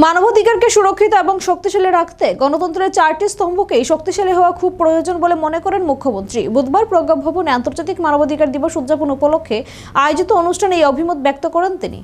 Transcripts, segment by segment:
মানবাধিকারকে সুরক্ষিত এবং শক্তিশালী রাখতে গণতন্ত্রের চারটি স্তম্ভকেই শক্তিশালী হওয়া খুব প্রয়োজন বলে মনে করেন মুখ্যমন্ত্রী। বুধবার প্রজ্ঞা ভবনে আন্তর্জাতিক মানবাধিকার দিবস উদযাপন উপলক্ষে আয়োজিত অনুষ্ঠানে এই অভিমত ব্যক্ত করেন তিনি।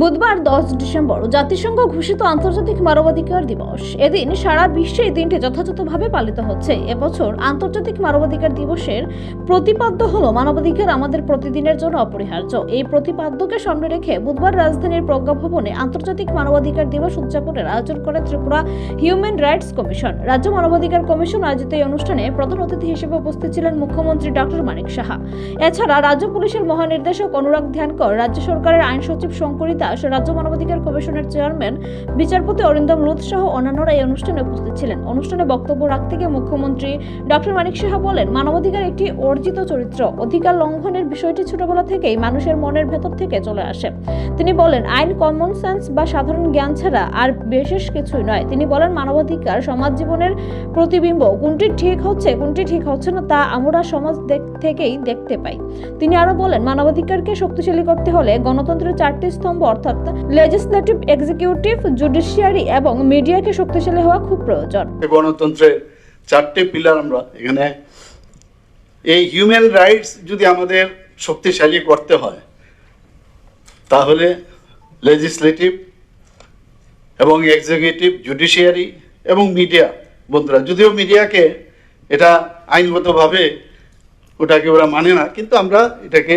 বুধবার দশ ডিসেম্বর জাতিসংঘ ঘোষিত আন্তর্জাতিক মানবাধিকার দিবস। এদিন সারা বিশ্বে এই দিনটি যথাযথভাবে পালিত হচ্ছে। এবছর আন্তর্জাতিক মানবাধিকার দিবসের প্রতিপাদ্য হল মানবাধিকার আমাদের প্রতিদিনের জন্য অপরিহার্য। এই প্রতিপাদ্যকে সামনে রেখে বুধবার রাজধানীর প্রজ্ঞা ভবনে আন্তর্জাতিক মানবাধিকার দিবস উদযাপনের আয়োজন করে ত্রিপুরা হিউম্যান রাইটস কমিশন। রাজ্য মানবাধিকার কমিশন আয়োজিত এই অনুষ্ঠানে প্রধান অতিথি হিসেবে উপস্থিত ছিলেন মুখ্যমন্ত্রী ডক্টর মানিক সাহা। এছাড়া রাজ্য পুলিশের মহানির্দেশক অনুরাগ ধ্যানকর, রাজ্য সরকারের আইন সচিব শঙ্করী দাস রাজ্য মানবাধিকার কমিশনের চেয়ারম্যান, বিচারপতি অরিন্দম লুথ সহ অন্যান্যরা এই অনুষ্ঠানে উপস্থিত ছিলেন। অনুষ্ঠানে বক্তব্য রাখতে গিয়ে মুখ্যমন্ত্রী ডক্টর মানিক সাহা বলেন, মানবাধিকার একটি অর্জিত চরিত্র। অধিকার লঙ্ঘনের বিষয়টি ছোটবেলা থেকেই মানুষের মনের ভেতর থেকে চলে আসে। তিনি বলেন, আইন কমন সেন্স বা সাধারণ জ্ঞান ছাড়া আর বিশেষ কিছুই নয়। তিনি বলেন, মানবাধিকার সমাজ জীবনের প্রতিবিম্ব। কোনটি ঠিক হচ্ছে, কোনটি ঠিক হচ্ছে না তা আমরা সমাজ থেকেই দেখতে পাই। তিনি আরও বলেন, মানবাধিকারকে শক্তিশালী করতে হলে গণতন্ত্রের চারটি স্তম্ভ অর্থাৎ লেজিসলেটিভ এক্সিকিউটিভ জুডিশিয়ারি এবং মিডিয়াকে শক্তিশালী হওয়া খুব প্রয়োজন। গণতন্ত্রের চারটে পিলার আমরা এখানে। এই হিউম্যান রাইটস যদি আমাদের শক্তিশালী করতে হয়, তাহলে লেজিসলেটিভ এবং এক্সিকিউটিভ জুডিশিয়ারি এবং মিডিয়া বন্ধুরা, যদিও মিডিয়াকে এটা আইনগতভাবে ওটাকে ওরা মানে না, কিন্তু আমরা এটাকে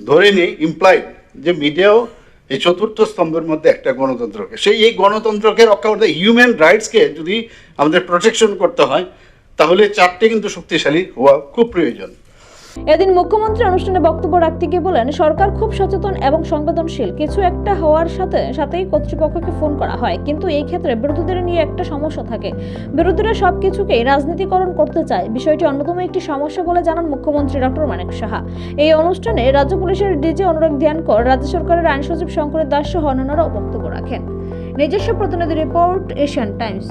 ধরে নিই ইমপ্লাইড যে মিডিয়াও এই চতুর্থ স্তম্ভের মধ্যে একটা গণতন্ত্রকে। সেই এই গণতন্ত্রকে রক্ষা করতে হিউম্যান রাইটসকে যদি আমাদের প্রোটেকশন করতে হয়, তাহলে চারটে কিন্তু শক্তিশালী হওয়া খুব প্রয়োজন। এদিন মুখ্যমন্ত্রী অনুষ্ঠানে বক্তব্য রাখতে গিয়ে বলেন, সরকার খুব সচেতন এবং সংবেদনশীল। কিছু একটা হওয়ার সাথে সাথেই কর্তৃপক্ষকে ফোন করা হয়। কিন্তু এই ক্ষেত্রে বিরোধীদের নিয়ে একটা সমস্যা থাকে। বিরোধীরা সবকিছুকেই রাজনীতিকরণ করতে চায়। বিষয়টি অন্যতম একটি সমস্যা বলে জানান মুখ্যমন্ত্রী ডক্টর মানিক সাহা। এই অনুষ্ঠানে রাজ্য পুলিশের ডিজি অনুরাগ ধ্যানকর, রাজ্য সরকারের আইন সচিব শঙ্করের দাস সহ অন্যান্যরাও বক্তব্য রাখেন। নিজস্ব প্রতিনিধি রিপোর্ট, এশিয়ান টাইমস।